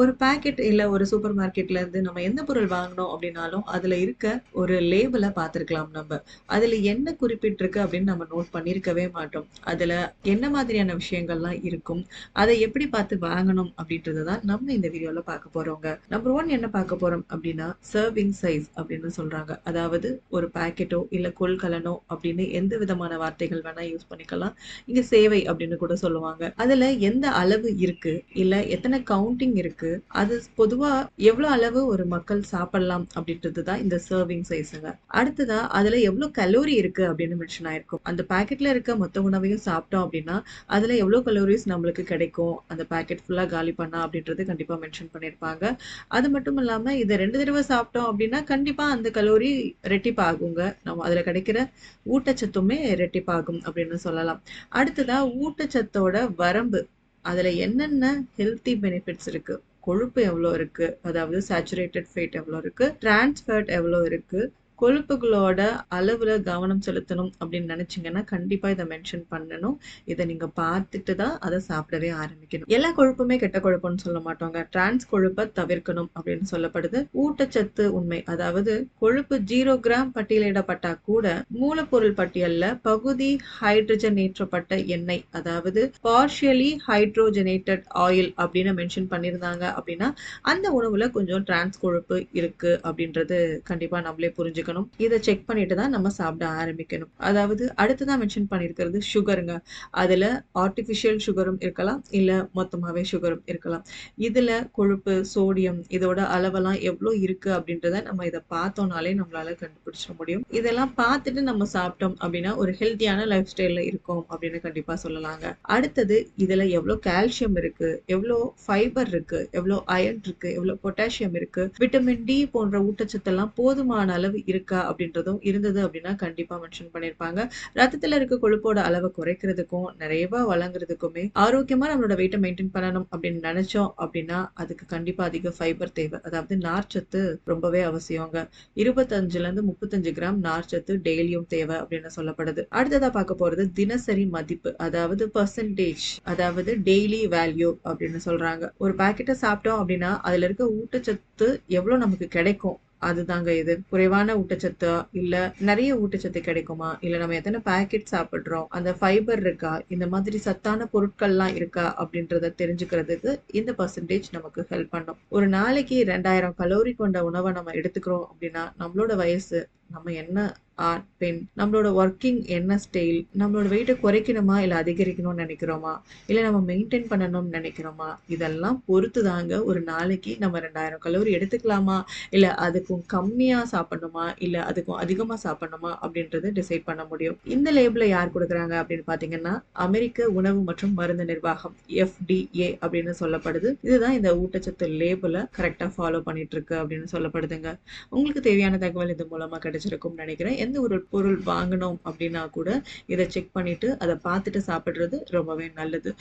ஒரு பாக்கெட் இல்லை ஒரு சூப்பர் மார்க்கெட்ல இருந்து நம்ம எந்த பொருள் வாங்கினோம் அப்படின்னாலும் அதில் இருக்க ஒரு லேபிளை பார்த்துருக்கலாம் நம்ம. அதில் என்ன குறிப்பிட்டிருக்கு அப்படின்னு நம்ம நோட் பண்ணியிருக்கவே மாட்டோம். அதில் என்ன மாதிரியான விஷயங்கள்லாம் இருக்கும் அதை எப்படி பார்த்து வாங்கணும் அப்படின்றத தான் நம்ம இந்த வீடியோவில் பார்க்க போகிறோங்க நம்பர் ஒன் என்ன பார்க்க போகிறோம் அப்படின்னா சர்விங் சைஸ் அப்படின்னு சொல்கிறாங்க அதாவது ஒரு பாக்கெட்டோ இல்லை கொள்கலனோ அப்படின்னு எந்த விதமான வார்த்தைகள் வேணால் யூஸ் பண்ணிக்கலாம். இங்கே சேவை அப்படின்னு கூட சொல்லுவாங்க. அதில் எந்த அளவு இருக்குது இல்லை எத்தனை கவுண்டிங் இருக்குது இருக்கு அது பொதுவா எவ்வளவு அளவு ஒரு மக்கள் சாப்பிடலாம் அப்படின்றது தான் இந்த சர்விங் சைஸுங்க அடுத்ததா அதுல எவ்வளவு கலோரி இருக்கு அப்படின்னு மென்ஷன் ஆயிருக்கும். அந்த பாக்கெட்ல இருக்க மொத்த உணவையும் சாப்பிட்டோம் அப்படின்னா அதுல எவ்வளவு கலோரிஸ் நம்மளுக்கு கிடைக்கும்? அந்த பாக்கெட் ஃபுல்லா காலி பண்ணா அப்படின்றது கண்டிப்பா மென்ஷன் பண்ணிருப்பாங்க. அது மட்டும் இல்லாம இதை ரெண்டு தடவை சாப்பிட்டோம் அப்படின்னா கண்டிப்பா அந்த கலோரி ரெட்டிப்பாகுங்க நம்ம அதுல கிடைக்கிற ஊட்டச்சத்துமே ரெட்டிப்பாகும் அப்படின்னு சொல்லலாம். அடுத்ததா ஊட்டச்சத்தோட வரம்பு. அதுல என்னென்ன ஹெல்த்தி பெனிஃபிட்ஸ் இருக்கு? கொழுப்பு எவ்வளோ இருக்கு? அதாவது சேச்சுரேட்டட் ஃபேட் எவ்வளோ இருக்கு? டிரான்ஸ்ஃபேட் எவ்வளோ இருக்கு? கொழுப்புகளோட அளவில் கவனம் செலுத்தணும் அப்படின்னு நினச்சிங்கன்னா கண்டிப்பாக இதை மென்ஷன் பண்ணணும். இதை நீங்கள் பார்த்துட்டு தான் அதை சாப்பிடவே ஆரம்பிக்கணும். எல்லா கொழுப்புமே கெட்ட கொழுப்புன்னு சொல்ல மாட்டோங்க. டிரான்ஸ் கொழுப்பை தவிர்க்கணும் அப்படின்னு சொல்லப்படுது. ஊட்டச்சத்து உண்மை. அதாவது கொழுப்பு ஜீரோ கிராம் பட்டியலிடப்பட்டா கூட மூலப்பொருள் பட்டியலில் பகுதி ஹைட்ரஜனேற்றப்பட்ட எண்ணெய் அதாவது பார்ஷியலி ஹைட்ரோஜனேட்டட் ஆயில் அப்படின்னு மென்ஷன் பண்ணியிருந்தாங்க அப்படின்னா அந்த உணவுல கொஞ்சம் டிரான்ஸ் கொழுப்பு இருக்கு அப்படின்றது கண்டிப்பாக நம்மளே புரிஞ்சுக்கணும் இதை செக் பண்ணிட்டு தான் நம்ம சாப்பிட ஆரம்பிக்கணும். அதாவது அடுத்ததான் மென்ஷன் பண்ணியிருக்கிறது சுகருங்க அதுல ஆர்டிஃபிஷியல் சுகரும் இருக்கலாம் இல்ல மொத்தமாவே சுகரும் இருக்கலாம். இதுல கொழுப்பு சோடியம் இதோட அளவெல்லாம் எவ்வளோ இருக்கு அப்படின்றத நம்ம இதை பார்த்தோம்னாலே நம்மளால கண்டுபிடிச்சிட முடியும். இதெல்லாம் பார்த்துட்டு நம்ம சாப்பிட்டோம் அப்படின்னா ஒரு ஹெல்த்தியான லைஃப் ஸ்டைலில் இருக்கும் அப்படின்னு கண்டிப்பா சொல்லலாங்க. அடுத்தது இதுல எவ்வளோ கால்சியம் இருக்கு எவ்வளோ ஃபைபர் இருக்கு எவ்வளோ அயன் இருக்கு எவ்வளோ பொட்டாசியம் இருக்கு விட்டமின் டி போன்ற ஊட்டச்சத்தெல்லாம் போதுமான அளவு இருக்கு இருக்கா அப்படின்றதும் இருந்தது அப்படின்னா கண்டிப்பா மென்ஷன் பண்ணியிருப்பாங்க ரத்தத்துல இருக்க கொழுப்போட அளவை குறைக்கிறதுக்கும் நிறையவா வழங்குறதுக்குமே ஆரோக்கியமா நம்மளோட வெயிட்டை மெயின்டைன் பண்ணணும் அப்படின்னு நினைச்சோம் அப்படின்னா அதுக்கு கண்டிப்பா அதிக ஃபைபர் தேவை. அதாவது நார்ச்சத்து ரொம்பவே அவசியங்க. இருபத்தஞ்சுலேருந்து முப்பத்தஞ்சு கிராம் நார்ச்சத்து டெய்லியும் தேவை அப்படின்னு சொல்லப்படுது. அடுத்ததா பார்க்க போறது தினசரி மதிப்பு. அதாவது பர்சன்டேஜ் அதாவது டெய்லி வேல்யூ அப்படின்னு சொல்றாங்க. ஒரு பாக்கெட்டை சாப்பிட்டோம் அப்படின்னா அதுல இருக்க ஊட்டச்சத்து எவ்வளவு நமக்கு கிடைக்கும்? அதுதாங்க இது. குறைவான ஊட்டச்சத்து இல்ல நிறைய ஊட்டச்சத்து கிடைக்குமா? இல்ல நம்ம எத்தனை பாக்கெட் சாப்பிடுறோம்? அந்த ஃபைபர் இருக்கா? இந்த மாதிரி சத்தான பொருட்கள்லாம் இருக்கா? அப்படின்றத தெரிஞ்சுக்கிறதுக்கு இந்த பர்சன்டேஜ் நமக்கு ஹெல்ப் பண்ணும். ஒரு நாளைக்கு ரெண்டாயிரம் கலோரி கொண்ட உணவை நம்ம எடுத்துக்கிறோம் அப்படின்னா நம்மளோட வயசு நம்ம என்ன ஆண் பெண் நம்மளோட ஒர்க்கிங் என்ன ஸ்டைல் நம்மளோட வெயிட்டை குறைக்கணுமா இல்லை அதிகரிக்கணும்னு நினைக்கிறோமா? இல்லை நம்ம மெயின்டைன் பண்ணணும்னு நினைக்கிறோமா? இதெல்லாம் பொறுத்து தாங்க ஒரு நாளைக்கு நம்ம ரெண்டாயிரம் கலோரி எடுத்துக்கலாமா? இல்லை அதுக்கும் கம்மியாக சாப்பிடணுமா? இல்லை அதுக்கும் அதிகமாக சாப்பிடணுமா? அப்படின்றது டிசைட் பண்ண முடியும். இந்த லேபிளை யார் கொடுக்குறாங்க அப்படின்னு பார்த்தீங்கன்னா அமெரிக்க உணவு மற்றும் மருந்து நிர்வாகம் எஃப்டிஏ அப்படின்னு சொல்லப்படுது. இதுதான் இந்த ஊட்டச்சத்து லேபிளை கரெக்டாக ஃபாலோ பண்ணிட்டு இருக்கு அப்படின்னு சொல்லப்படுதுங்க. உங்களுக்கு தேவையான தகவல் இது மூலமாக கிடைச்சிருக்கும்னு நினைக்கிறேன். எந்த ஒரு பொருள் வாங்கணும் அப்படின்னா கூட இதை செக் பண்ணிட்டு அதை பார்த்துட்டு சாப்பிட்றது ரொம்பவே நல்லது.